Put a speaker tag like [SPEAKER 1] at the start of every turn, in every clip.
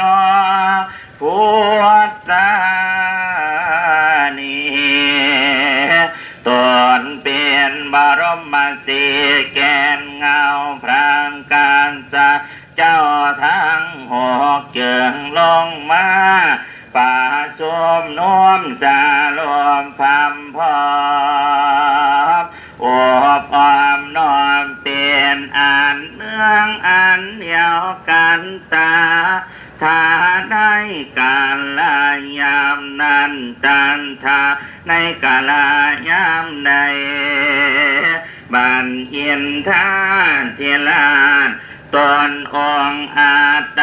[SPEAKER 1] นอพุทธานีตนเป็นบรมสีแกนเงาพรางการสะเจ้าทั้งหกเจิงลงมาป่าสมนวมสารวมคำพอมโอบออมนอมเป็นอันเนื่องอันเดียวกันตา ถ้าได้การลายามนั้นจันทาในกาลายามใดบันเอียนท่านเทลานตนองอาไต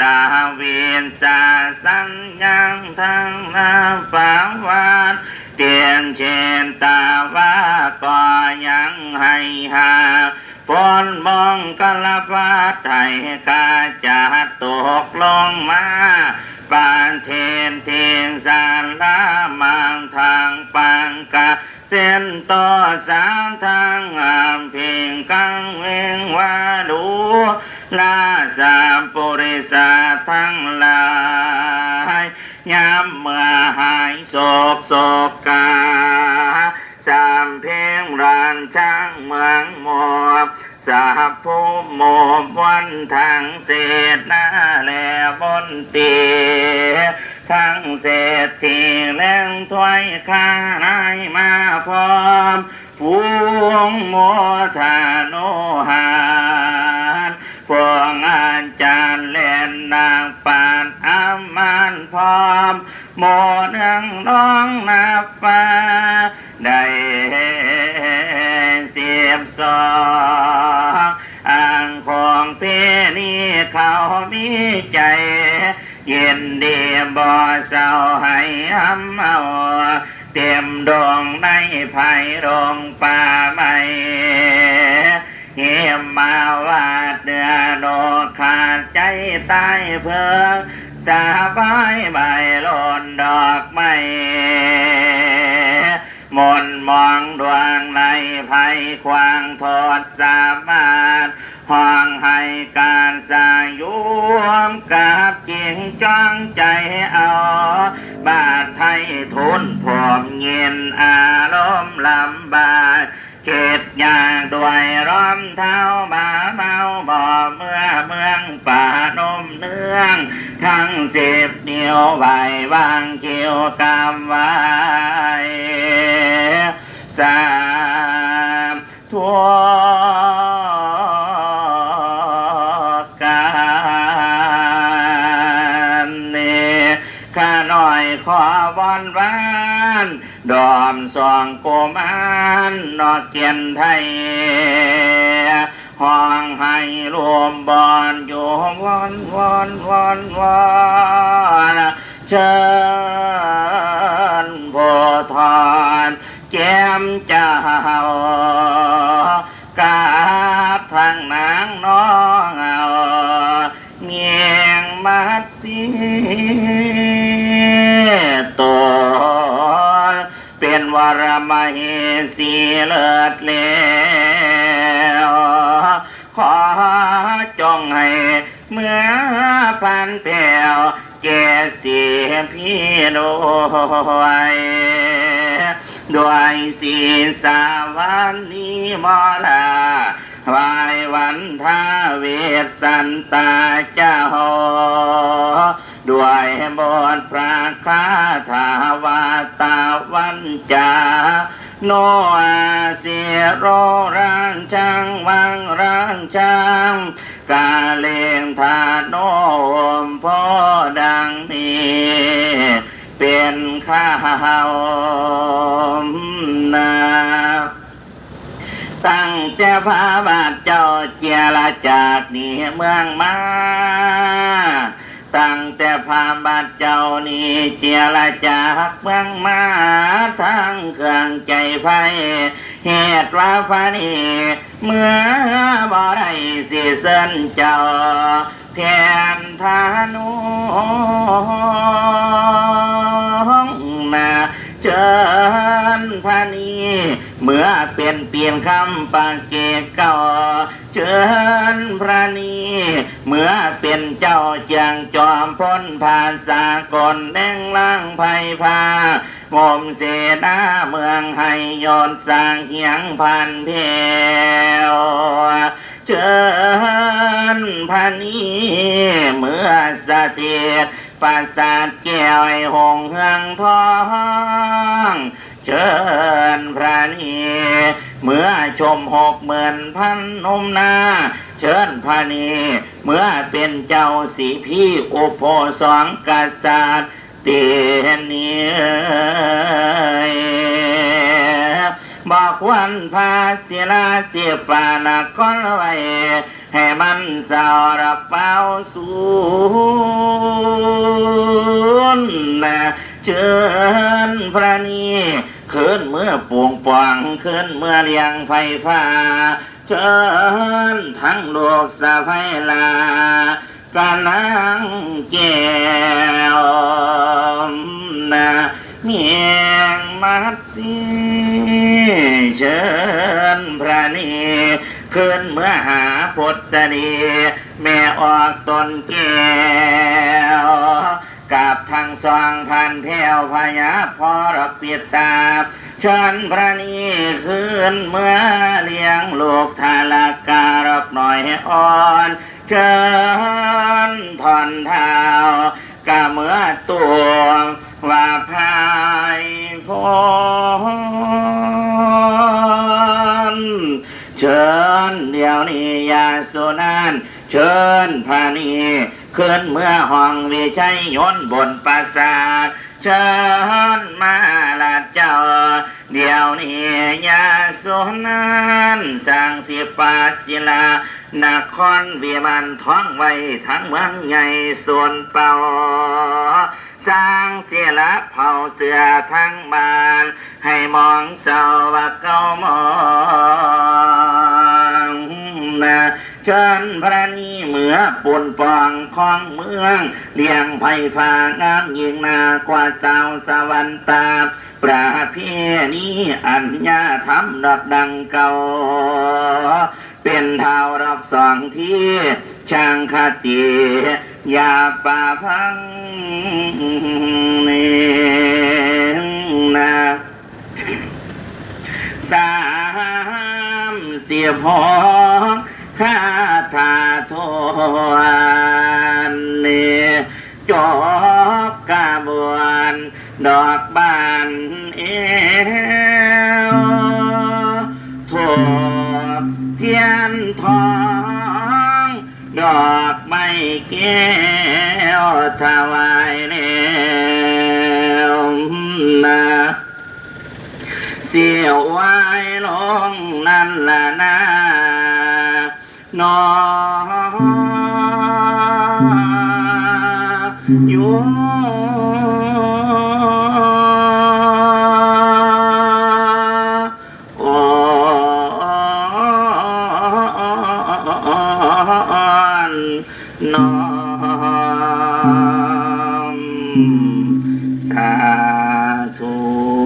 [SPEAKER 1] ตาเวียนสาสังยังทั้งน้ำฟ้าวานเตียนเชนตาว่าก็ยังให้หา ฝนมองกะละฟ้าไทยกาจะตกลงมาบานเทนเทียงสารลามางทางปังกาเส้นต่อสามทางอามเพียงกังเวงว่าดูลาสามปุริสาทั้งหลายยามเมื่อหายโศกโศก สาภูมิหมวันทางเศษหน้าแลบนเตีทั้งเศษที่แรงถ้วยข้านายมาพร้อมฟูงโมทาโนหารพวงอาจารย์เล่นนางปานอามานพร้อมโมเนืองน้องนับฟ้าได้ เสียบสองอ่างของเพนี่เขามีใจ เย็นดีบ่เศร้าให้หำเอาเต็มดวงในภายโรงป่าไม้เหียมมาวาดเดือโนขาดใจตายเพื่อสาบายใบหล่นดอกไม้ มนมองดวงในภัยควางทอดสามารถห้องให้การสายุมกับจริงจ้องใจเอา บาทไทยทุนผมเย็นอารมณ์ลำบากเขตยากด้วยร้อมเท้าบาเมาบ่อเมื่อเมืองป่านมเนือง ทั้งสิบเดียวใบวางเขียวกำไว้สามทั่วกันเนข้าน้อยขอบอนวานดอมสองโกมานนอกเกียนไทย องให้รวมบอนอยู่วันวันวันวันเชิญโพธรแก้มเจ้ากาบทางนางน้องเอาเงียงมัดสีตัวเป็นวรมเหสีเลิศแล้ จองให้เมื่อพันแผ่วแก่เสียพี่ด้วยด้วยสีสาวันนี้มอลาวายวันทาเวสสันตาเจ้าด้วยบทพระคาถาวาตาวันจา โนอาเสียโรร่างช่างวังร่างช่างกาเลงทาโนมพ่อดังนี้เป็นข้าวนาตั้งเจ้าพระบาทเจ้าเจรจากนีเมืองมา ตั้งแต่พาบาทเจ้านี่เจรจากเมืองมาทั้งเครื่องใจไฟเหตุว่าฟ้านีเมื่อบ่ได้สิเส้นเจ้าแทนทานุนาเชิญพานีเมื่อเป็นเปลี่ยนคำปากเกเก่า เชิญพระนีเมื่อเป็นเจ้าเจียงจอมพ้นผ่านสากลแดงล่างไผ่พางมเสนาเมืองให้ยอนสร้างเหียงพันเพวเชิญพระนีเมื่อสถิตปราสาทแก้วไอหงเฮืองทอง เชิญพระนีเมื่อ ชมหกหมื่นพันนมนา เชิญพระนีเมื่อเป็นเจ้าสีพี่อุโพสองกษัตริย์เตียนนี้บอกวันพาศิลาเสียปานาก้อนไว้ให้มันสาวรับเป้าสูนนะเชิญพระนี คืนเมื่อปวงปองคืนเมื่อเลียงไฟฟ้าเชิญทั้งโลกสะไพลากานังแก้วนะเมียงมัดสีเชิญพระนีคืนเมื่อหาพดสนีแม่ออกตนแก้ว กับทางสองพันแถวพญาพอรกเปียตาเชิญพระนีคืนเมื่อเลี้ยงลูกทาลาการบหน่อยให้อ่อนเชิญถอนเท้ากะเมื่อตัวว่าพายพรเชิญเดี๋ยวนี้ยาสุนานเชิญพานี ขึ้นเมื่อห้องวิชัยยนต์บนปราสาทเชิญมาลาดเจ้า เดี๋ยวนี้ยาสุนานสร้างสิปาศิลานครวียมันท้องไว้ทั้งเมืองใหญ่ส่วนเป่าสร้างเสียละเผาเสือทั้งบ้าน ให้มองเศร้าว่าเก่ามองนะ เชิญพระนีเหมือปนปองของเมืองเลี้ยงไผ่ฟ้างามยิงนากว่าเจ้าสวรรค์ตาประเพณีอัญญาธรรมดอกดังเก่า เป็นเท้ารับสองที่ช่างคติยาป่าพังนี่นะสามเสียบหอง ข้าทาทวนเนจบกระบวน ดอกบานเอวถูกเทียนทอง ดอกไม้แก้วถวายแล้วนะเสียวไว้ลงนั่นละนะ น